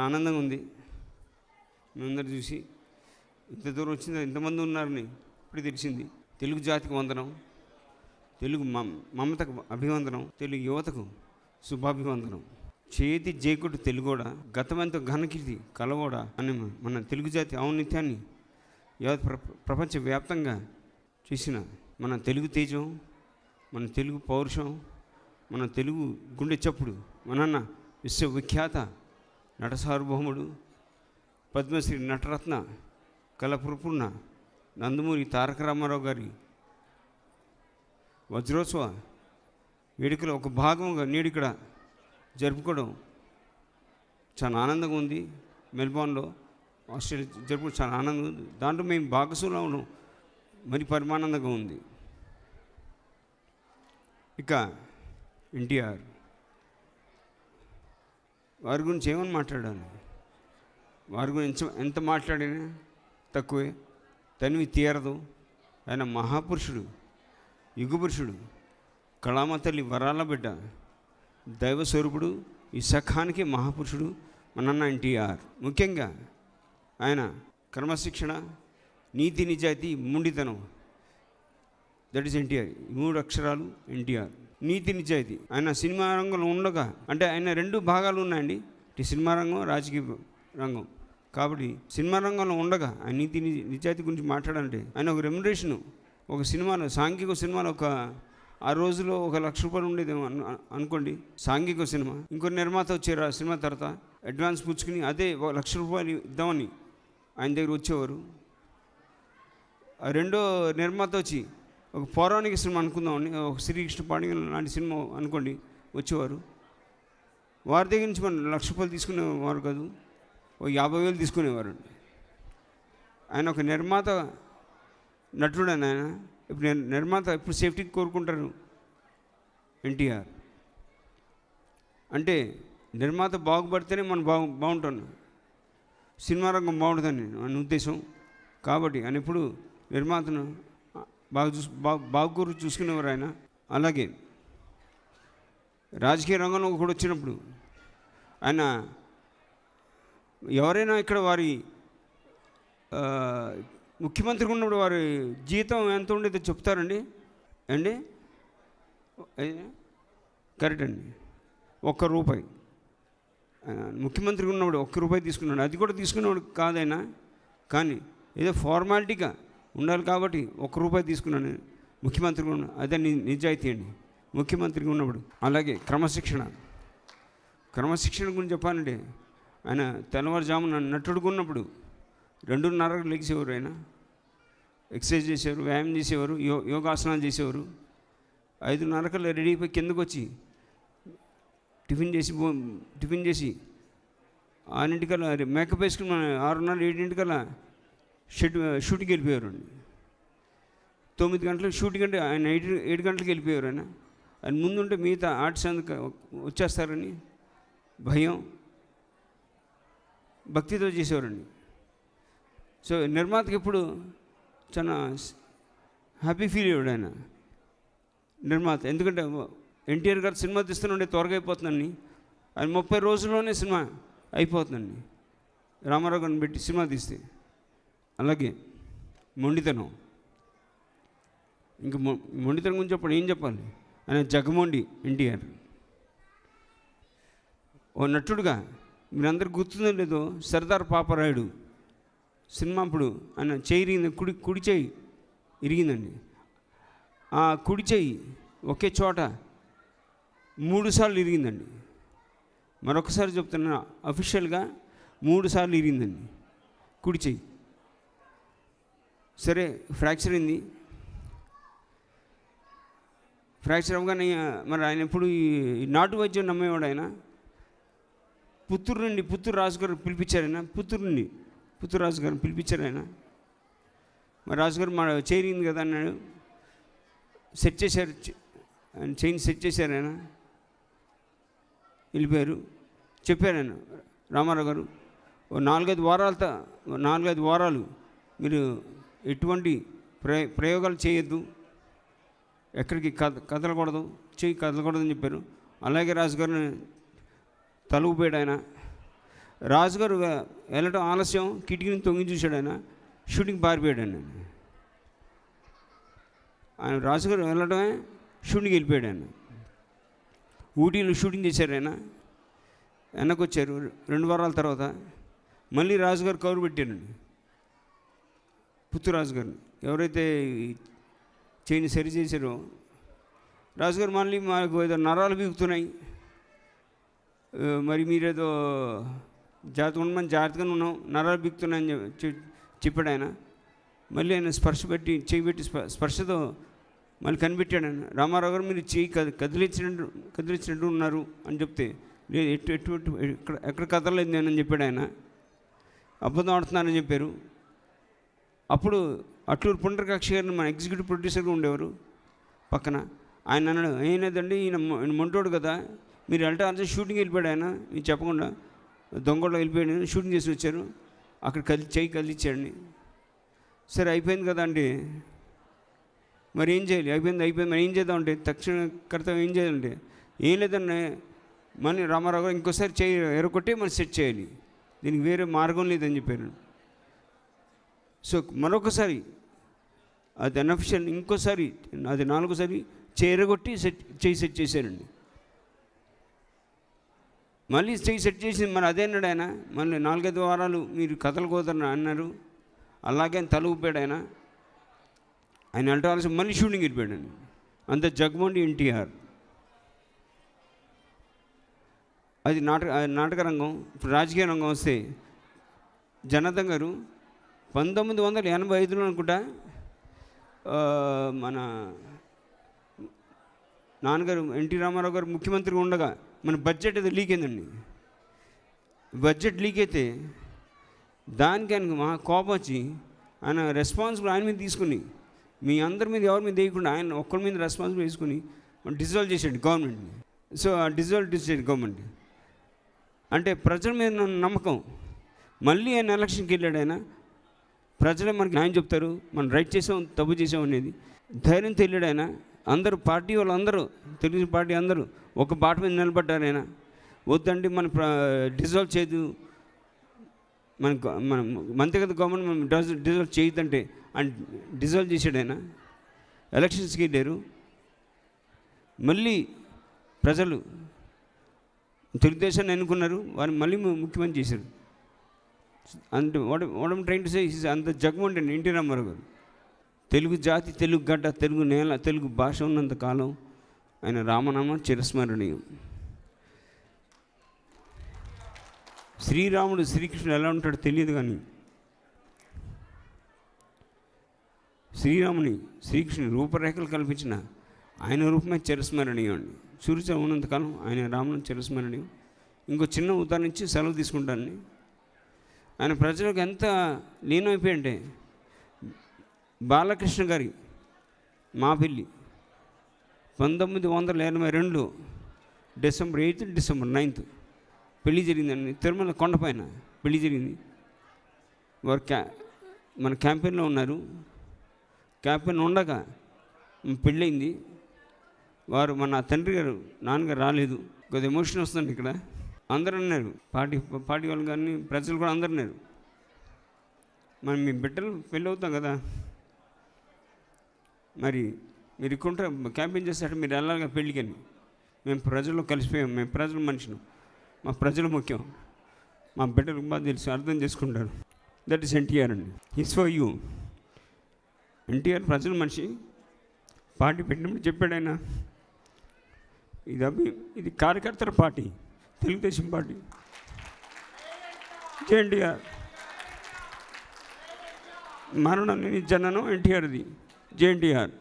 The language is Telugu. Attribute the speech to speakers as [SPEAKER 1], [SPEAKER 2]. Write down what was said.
[SPEAKER 1] ఆనందంగా ఉంది మేమందరూ చూసి ఇంత దూరం వచ్చింది? ఇంతమంది ఉన్నారని ఇప్పుడు తెలిసింది. తెలుగు జాతికి వందనం తెలుగు మమ మమతకు అభివందనం తెలుగు యువతకు శుభాభివందనం. చేతి జేకుడు తెలుగోడ గతమెంతో ఘనకీర్తి కలవోడ అని మన తెలుగు జాతి ఔన్నత్యాన్ని యావత్ ప్ర ప్రపంచవ్యాప్తంగా చూసిన మన తెలుగు తేజం మన తెలుగు పౌరుషం మన తెలుగు గుండె చప్పుడు మనన్న విశ్వవిఖ్యాత నట సార్వభౌముడు పద్మశ్రీ నటరత్న కలపురపున్న నందమూరి తారక రామారావు గారి వజ్రోత్సవ వేడుకలో ఒక భాగంగా నేడు ఇక్కడ జరుపుకోవడం చాలా ఆనందంగా ఉంది. మెల్బోర్న్లో ఆస్ట్రేలియా జరుపుకోవడం చాలా ఆనందంగా ఉంది. దాంట్లో మేము భాగస్వాములు అవడం మరి పరమానందంగా ఉంది. ఇక ఎన్టీఆర్ వారి గురించి ఏమని మాట్లాడాలి వారి గురించి ఎంత మాట్లాడినా? తక్కువే. తనివి తీరదు. ఆయన మహాపురుషుడు యుగపురుషుడు కళామతల్లి వరాల బిడ్డ దైవ స్వరూపుడు ఈ సఖానికి మహాపురుషుడు మనన్న ఎన్టీఆర్. ముఖ్యంగా ఆయన క్రమశిక్షణ నీతి నిజాయితీ ముండితనం. That is NTR. మూడు అక్షరాలు ఎన్టీఆర్. నీతి నిజాయితీ. ఆయన సినిమా రంగంలో ఉండగా అంటే ఆయన రెండు భాగాలు ఉన్నాయండి. ఇటు సినిమా రంగం రాజకీయ రంగం. కాబట్టి సినిమా రంగంలో ఉండగా ఆయన నీతి నిజాయితీ గురించి మాట్లాడాలంటే ఆయన ఒక రెమ్యునరేషన్ ఒక సినిమాలో సాంఘిక సినిమాలో ఒక ఆ రోజులో ఒక లక్ష రూపాయలు ఉండేదేమో అనుకోండి. సాంఘిక సినిమా. ఇంకో నిర్మాత వచ్చారు ఆ సినిమా తర్వాత. అడ్వాన్స్ పుచ్చుకుని అదే ఒక లక్ష రూపాయలు ఇద్దామని ఆయన దగ్గర వచ్చేవారు. ఆ రెండో నిర్మాత వచ్చి ఒక పౌరాణిక సినిమా అనుకుందామని ఒక శ్రీకృష్ణ పాణి లాంటి సినిమా అనుకోండి వచ్చేవారు. వారి దగ్గర నుంచి మనం లక్ష రూపాయలు తీసుకునేవారు కాదు ఓ యాభై వేలు తీసుకునేవారు. ఆయన ఒక నిర్మాత నటుడు ఆయన. ఇప్పుడు నేను నిర్మాత ఇప్పుడు సేఫ్టీకి కోరుకుంటారు ఎన్టీఆర్. అంటే నిర్మాత బాగుపడితేనే మనం బాగు బాగుంటాను సినిమా రంగం బాగుంటుందని నా ఉద్దేశం. కాబట్టి ఆయన ఇప్పుడు నిర్మాతను బాగా చూసు బాగు చూసుకునేవారు ఆయన. అలాగే రాజకీయ రంగంలో ఒకడు వచ్చినప్పుడు ఆయన ఎవరైనా ఇక్కడ వారి ముఖ్యమంత్రి ఉన్నప్పుడు వారి జీతం ఎంత ఉండేదో చెప్తారండి? అండి కరెక్ట్ అండి. ఒక్క రూపాయి. ముఖ్యమంత్రి ఉన్నప్పుడు ఒక్క రూపాయి తీసుకున్నాడు. అది కూడా తీసుకునేవాడు కాదైనా కానీ ఏదో ఫార్మాలిటీగా ఉండాలి కాబట్టి ఒక్క రూపాయి తీసుకున్నాను ముఖ్యమంత్రిగా ఉన్న అదే ని- నిజాయితీ అండి. ముఖ్యమంత్రిగా ఉన్నప్పుడు. అలాగే క్రమశిక్షణ. క్రమశిక్షణ గురించి చెప్పాలంటే ఆయన తెల్లవారుజామున నటుడుగా ఉన్నప్పుడు రెండున్నరకు లెగిసేవారు ఆయన. ఎక్సర్సైజ్ చేసేవారు వ్యాయామం చేసేవారు యో యోగాసనాలు చేసేవారు. ఐదున్నరకల్లా రెడీ అయిపోయి కిందకు వచ్చి టిఫిన్ చేసి టిఫిన్ చేసి ఆరింటికల్లా మేకప్ వేసుకుని ఆరున్నర ఏడింటికల్లా షెడ్ షూటింగ్కి వెళ్ళిపోయారండి తొమ్మిది గంటలకు షూటింగ్ అంటే ఆయన ఏడు ఏడు గంటలకు వెళ్ళిపోయారు ఆయన. ఆయన ముందుంటే మిగతా ఆర్ట్స్ అందుకు వచ్చేస్తారని భయం భక్తితో చేసేవారండి. సో నిర్మాతకి ఇప్పుడు చాలా హ్యాపీ ఫీల్ అయ్యాడు ఆయన. నిర్మాత ఎందుకంటే ఎన్టీఆర్ గారు సినిమా తీస్తుండే త్వరగా అయిపోతుందండి. ఆయన ముప్పై రోజుల్లోనే సినిమా అయిపోతుందండి. రామారావు గారిని పెట్టి సినిమా తీస్తే. అలాగే మొండితనం. ఇంకా మొండితనం గురించి చెప్పండి ఏం చెప్పాలి? ఆయన జగమొండి ఎన్టీఆర్. ఓ నటుడుగా మీరందరూ గుర్తుందో లేదో సర్దార్ పాపరాయుడు సినిమా అప్పుడు ఆయన చేయి ఇరిగింది కుడి కుడి చేయి ఇరిగిందండి. ఆ కుడి చేయి ఒకే చోట మూడు సార్లు ఇరిగిందండి. మరొకసారి చెప్తున్నా అఫీషియల్గా మూడు సార్లు ఇరిగిందండి కుడి చేయి. సరే ఫ్రాక్చర్ అయింది. ఫ్రాక్చర్ అవ్వగానే మరి ఆయన ఎప్పుడు ఈ నాటు వైద్యం నమ్మేవాడు ఆయన? పుత్తూరు నుండి పుత్తూరు రాజు గారు పిలిపించారు ఆయన. పుత్తూరు నుండి పుత్తూరు రాజు గారు పిలిపించారు ఆయన. మరి రాజుగారు మా చేరింది కదా అన్నాడు. సెట్ చేశారు ఆయన చైన్ సెట్ చేశారు ఆయన. వెళ్ళిపోయారు. చెప్పారు ఆయన రామారావు గారు ఓ నాలుగైదు వారాలతో నాలుగైదు వారాలు మీరు ఎటువంటి ప్రయోగాలు చేయొద్దు. ఎక్కడికి కద కదలకూడదు. చెయ్యి కదలకూడదని చెప్పారు. అలాగే రాజుగారిని తలుగుపోయాడు ఆయన. రాజుగారు వె- వెళ్ళటం ఆలస్యం. కిటికీని తొంగి చూశాడు ఆయన. షూటింగ్ పారిపోయాడు ఆయన. ఆయన రాజుగారు వెళ్ళడమే షూటింగ్ వెళ్ళిపోయాడు ఆయన. ఊటీలో షూటింగ్ చేశారు ఆయన. వెనక్కి వచ్చారు రెండు వారాల తర్వాత మళ్ళీ రాజుగారు కౌరు పెట్టారండి. పుత్తురాజు గారు ఎవరైతే చేయిని సరి చేశారో రాజుగారు మళ్ళీ మాకు ఏదో నరాలు బీగుతున్నాయి మరి మరి మీరేదో జాగ్రత్తగా ఉండమని జాగ్రత్తగానే ఉన్నాం. నరాలు బీగుతున్నాయని చెప్పాడు ఆయన. మళ్ళీ ఆయన స్పర్శ పెట్టి చేయి పెట్టి స్ప- స్పర్శతో మళ్ళీ కనిపెట్టాడు ఆయన. రామారావు గారు మీరు చేయి కది కదిలించినట్టు కదిలించినట్టు ఉన్నారు అని చెప్తే లేదు ఎటు ఎటు ఎక్కడ ఎక్కడ కదలలేదు నేను అని చెప్పాడు ఆయన. అబద్ధం ఆడుతున్నారని చెప్పారు. అప్పుడు అట్లూరు పుండ్రకాక్షి గారిని మన ఎగ్జిక్యూటివ్ ప్రొడ్యూసర్గా ఉండేవారు పక్కన. ఆయన అన్నాడు అయినదండి ఈయన ఈయన మొంటోడు కదా మీరు వెళ్ళటం షూటింగ్ వెళ్ళిపోయాడు ఆయన. మీరు చెప్పకుండా దొంగలో వెళ్ళిపోయాడు షూటింగ్ చేసి వచ్చారు. అక్కడ కలి చేయి కదిలిచ్చాడండి సరే అయిపోయింది కదా అండి. మరి ఏం చేయాలి? అయిపోయింది అయిపోయింది మరి ఏం చేద్దామంటే తక్షణ కర్తవ్యం ఏం చేయాలంటే ఏం లేదండి మళ్ళీ రామారావు గారు ఇంకోసారి చేయి ఎరగొట్టి మనం సెట్ చేయాలి. దీనికి వేరే మార్గం లేదని చెప్పారు. సో మరొకసారి అది అన్అఫిషియల్ ఇంకోసారి అది నాలుగోసారి చేరగొట్టి సెట్ చేయి సెట్ చేశారండి. మళ్ళీ చేయి సెట్ చేసింది మరి అదే అన్నాడు ఆయన. మళ్ళీ నాలుగైదు వారాలు మీరు కథలు కోదరని అన్నారు. అలాగే ఆయన తల ఊపాడు ఆయన. ఆయన అంటాల్సి మళ్ళీ షూటింగ్ వెళ్ళిపోయాడు అంత జగమోండి ఎన్టీఆర్. అది నాటక అది నాటక రంగం ఇప్పుడు రాజకీయ రంగం వస్తే జనార్దన్ గారు పంతొమ్మిది వందల ఎనభై ఐదులో అనుకుంటా మన నాన్నగారు ఎన్టీ రామారావు గారు ముఖ్యమంత్రిగా ఉండగా మన బడ్జెట్ అది లీక్ అయిందండి. బడ్జెట్ లీక్ అయితే దానికి ఆయనకు మా కోపం వచ్చి ఆయన రెస్పాన్సిబుల్ ఆయన మీద తీసుకుని మీ అందరి మీద ఎవరి మీద వేయకుండా ఆయన ఒక్కరి మీద రెస్పాన్సిబుల్ వేసుకుని డిజాల్వ్ చేసాడు గవర్నమెంట్ని. సో ఆ డిజాల్వ్ చేసాడు గవర్నమెంట్. అంటే ప్రజల మీద నమ్మకం. మళ్ళీ ఆయన ఎలక్షన్కి వెళ్ళాడు ఆయన. ప్రజలే మనకి న్యాయం చెప్తారు మనం రైట్ చేసాం తప్పు చేసాం అనేది. ధైర్యం తెలియడు ఆయన. అందరూ పార్టీ వాళ్ళందరూ తెలుగు పార్టీ అందరూ ఒక బాట మీద నిలబడ్డారు ఆయన. వద్దండి మన డిజాల్వ్ చేయదు. మన మన మంత్రిగత గవర్నమెంట్ మనం డిజాల్వ్ చేయదంటే చేయొద్దంటే ఆయన డిజాల్వ్ చేశాడు ఆయన. ఎలక్షన్స్కి వెళ్ళారు. మళ్ళీ ప్రజలు తెలుగుదేశాన్ని ఎన్నుకున్నారు వారిని మళ్ళీ ముఖ్యమంత్రి చేశారు. అంటే what what trying to say అంత జగమండి ఎన్టీ రామారావు గారు తెలుగు జాతి తెలుగు గడ్డ తెలుగు నేల తెలుగు భాష ఉన్నంత కాలం ఆయన రామనామ చిరస్మరణీయం. శ్రీరాముడు శ్రీకృష్ణుడు ఎలా ఉంటాడో తెలియదు కానీ శ్రీరాముని శ్రీకృష్ణుని రూపరేఖలు కల్పించిన ఆయన రూపమే చిరస్మరణీయం అండి. సూర్య ఉన్నంతకాలం ఆయన రామనం చిరస్మరణీయం. ఇంకో చిన్న ఉదాహరణ ఇచ్చి సెలవు తీసుకుంటాను ఆయన ప్రజలకు ఎంత లీనమైపోయింటే బాలకృష్ణ గారి మా పెళ్ళి పంతొమ్మిది వందల ఎనభై రెండు డిసెంబర్ ఎయిత్ డిసెంబర్ నైన్త్ పెళ్ళి జరిగిందండి. తిరుమల కొండపైన పెళ్ళి జరిగింది. వారు క్యా మన క్యాంపెయిన్లో ఉన్నారు. క్యాంపెయిన్ ఉండగా పెళ్ళయింది. వారు మన తండ్రి గారు నాన్నగారు రాలేదు. కొద్దిగా ఎమోషన్ వస్తుంది ఇక్కడ. అందరూ అన్నారు. పార్టీ పార్టీ వాళ్ళు కానీ ప్రజలు కూడా అందరు అన్నారు. మనం మీ బిడ్డలు పెళ్ళి అవుతాం కదా. మరి మీరు ఇక్కడ క్యాంపెయిన్ చేస్తే మీరు వెళ్ళాలిగా పెళ్ళికని మేము ప్రజల్లో కలిసిపోయాం. మేము ప్రజల మనుషులు. మా ప్రజలు ముఖ్యం. మా బిడ్డలు బాగా తెలుసు అర్థం చేసుకుంటారు. దట్ ఈస్ ఎన్టీఆర్ అండి. ఇస్ ఫర్ యూ ఎన్టీఆర్ ప్రజల మనిషి. పార్టీ పెట్టినప్పుడు చెప్పాడు ఆయన. ఇది అభి ఇది కార్యకర్తల పార్టీ. తెలుగుదేశం పార్టీ. జేఎన్టీఆర్ మరణం లేని జననం ఎన్టీఆర్ది జేఎన్టీఆర్.